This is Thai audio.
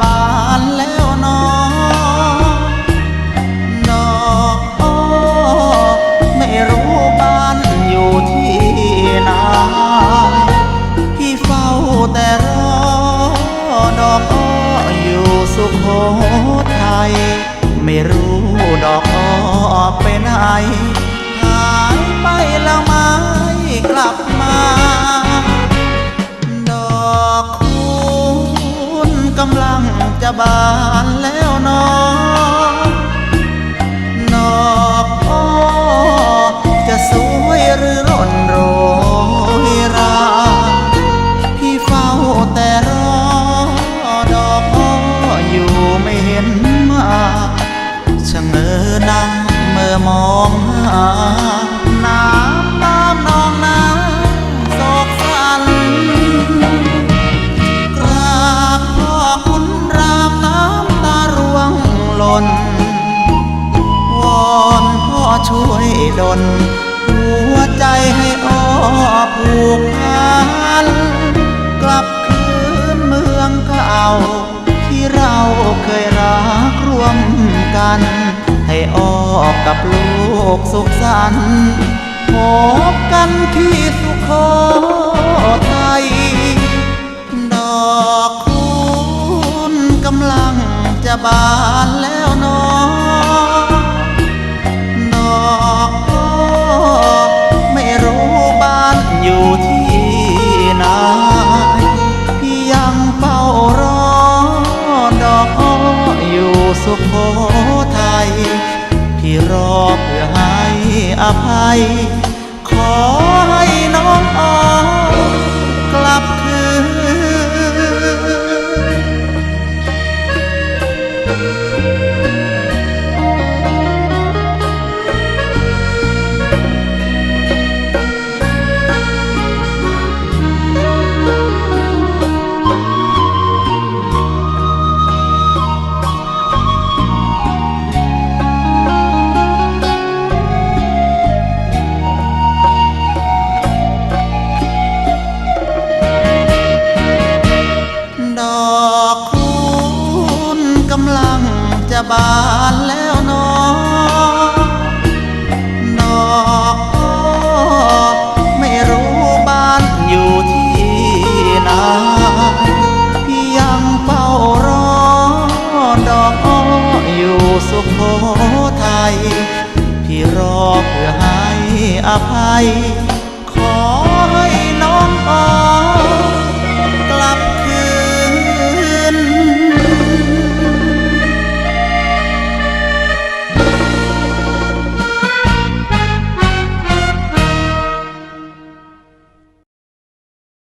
บานแล้วนอดอกอ้อไม่รู้บ้านอยู่ที่ไหนพี่เฝ้าแต่รอดอกอ้ออยู่สุโขทัยไม่รู้ดอกอ้อไปไหนหายไปแล้วไม่กลับมาำลังจะบานแล้วเนอดอกอ้อจะสวยหรือร่อนโรยรา พี่เฝ้าแต่รอ ดอกอ้ออยู่ไม่เห็นมาชะเง้อนั่งเมื่อมองหา ช่วยดลหัวใจให้อ้อผูกพัน กลับคืนเมืองเก่า ที่เราเคยรักร่วมกัน ให้อ้อกับลูกสุขสันต์พบกันที่สุขทั อยู่ที่ไหนพี่ยังเฝ้ารอดอกอ้ออยู่สุโขทัยพี่รอเพื่อให้อภัย ขอให้น้องอ้อกลับคืน บานแล้วนอดอกอ้อไม่รู้บ้านอยู่ที่ไหนพี่ยังเฝ้ารอดอกอ้ออยู่สุโขทัยพี่รอเพื่อให้อภัย